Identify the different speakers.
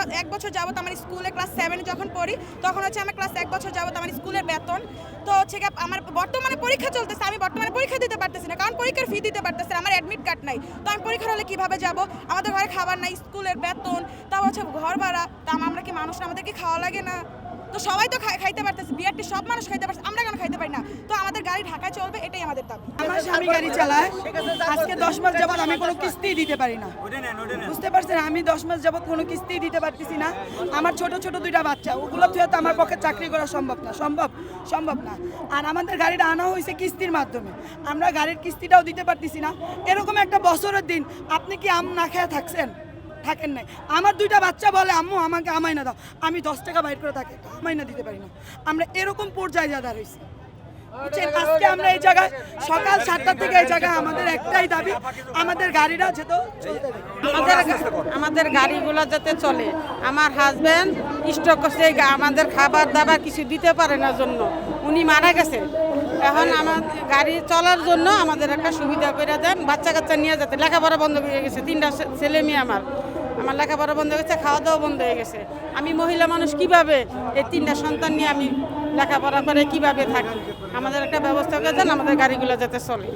Speaker 1: এক বছর যাবত আমার স্কুলে ক্লাস সেভেনে যখন পড়ি, তখন হচ্ছে আমার ক্লাস এক বছর যাবত আমার স্কুলের বেতন। তো হচ্ছে আমার বর্তমানে পরীক্ষা চলতেছে, আমি বর্তমানে পরীক্ষা দিতে পারতেছি না, কারণ পরীক্ষার ফি দিতে পারতেছি না, আমার অ্যাডমিট কার্ড নাই। তো আমি পরীক্ষার হলে কীভাবে যাব? আমাদের ঘরে খাবার নাই, স্কুলের বেতন, তাও হচ্ছে ঘর ভাড়া, তা আমরা কি মানুষ আমাদেরকে খাওয়া লাগে না? তো সবাই তো খাই- খাইতে পারতেছে, বিআরটি সব মানুষ খাইতে পারছে, আমরা কেন খাইতে পারি না? তো আমাদের গাড়ি ঢাকায় চলবে আমাদের দাবি।
Speaker 2: আমার স্বামী গাড়ি চালায়, আজকে দশ মাস যাবত আমি কোনো কিস্তি দিতে পারি না। বুঝতে পারছেন? আমি দশ মাস যাবত কোনো কিস্তি দিতে পারতেছি না। আমার ছোট ছোট দুইটা বাচ্চা, ওগুলো তো আমার পক্ষে চাকরি করা সম্ভব না, সম্ভব সম্ভব না। আর আমাদের গাড়িটা আনা হয়েছে কিস্তির মাধ্যমে। আমরা গাড়ির কিস্তিটাও দিতে পারতেছি না। এরকম একটা বছরের দিন আপনি কি আম না খেয়ে থাকছেন? থাকেন নাই। আমার দুইটা বাচ্চা বলে, আম্মু, আমাকে আমাই না দাও। আমি দশ টাকা বাইর করে থাকি আমাই না দিতে পারি না। আমরা এরকম পর্যায়ে যা বুঝছেন? আজকে আমরা এই জায়গায়, সকাল সাতটা থেকে এই জায়গায় আমাদের একটাই দাবি, আমাদের গাড়িটা যেত
Speaker 3: আমাদের আমাদের গাড়িগুলো যাতে চলে। আমার হাজব্যান্ড স্টক করছে আমাদের খাবার দাবার কিছু দিতে পারে না জন্য। উনি মারা গেছে। এখন আমার গাড়ি চলার জন্য আমাদের একটা সুবিধা করে দেন। বাচ্চা কাচ্চা নিয়ে যেতে লেখাপড়া বন্ধ হয়ে গেছে। তিনটা ছেলে মেয়ে আমার। আমার লেখাপড়া বন্ধ হয়ে গেছে খাওয়া দাওয়া বন্ধ হয়ে গেছে। আমি মহিলা মানুষ কীভাবে এই তিনটা সন্তান নিয়ে আমি লেখাপড়া করে কীভাবে থাকি? আমাদের একটা ব্যবস্থা করে দেন, আমাদের গাড়িগুলো যাতে চলে।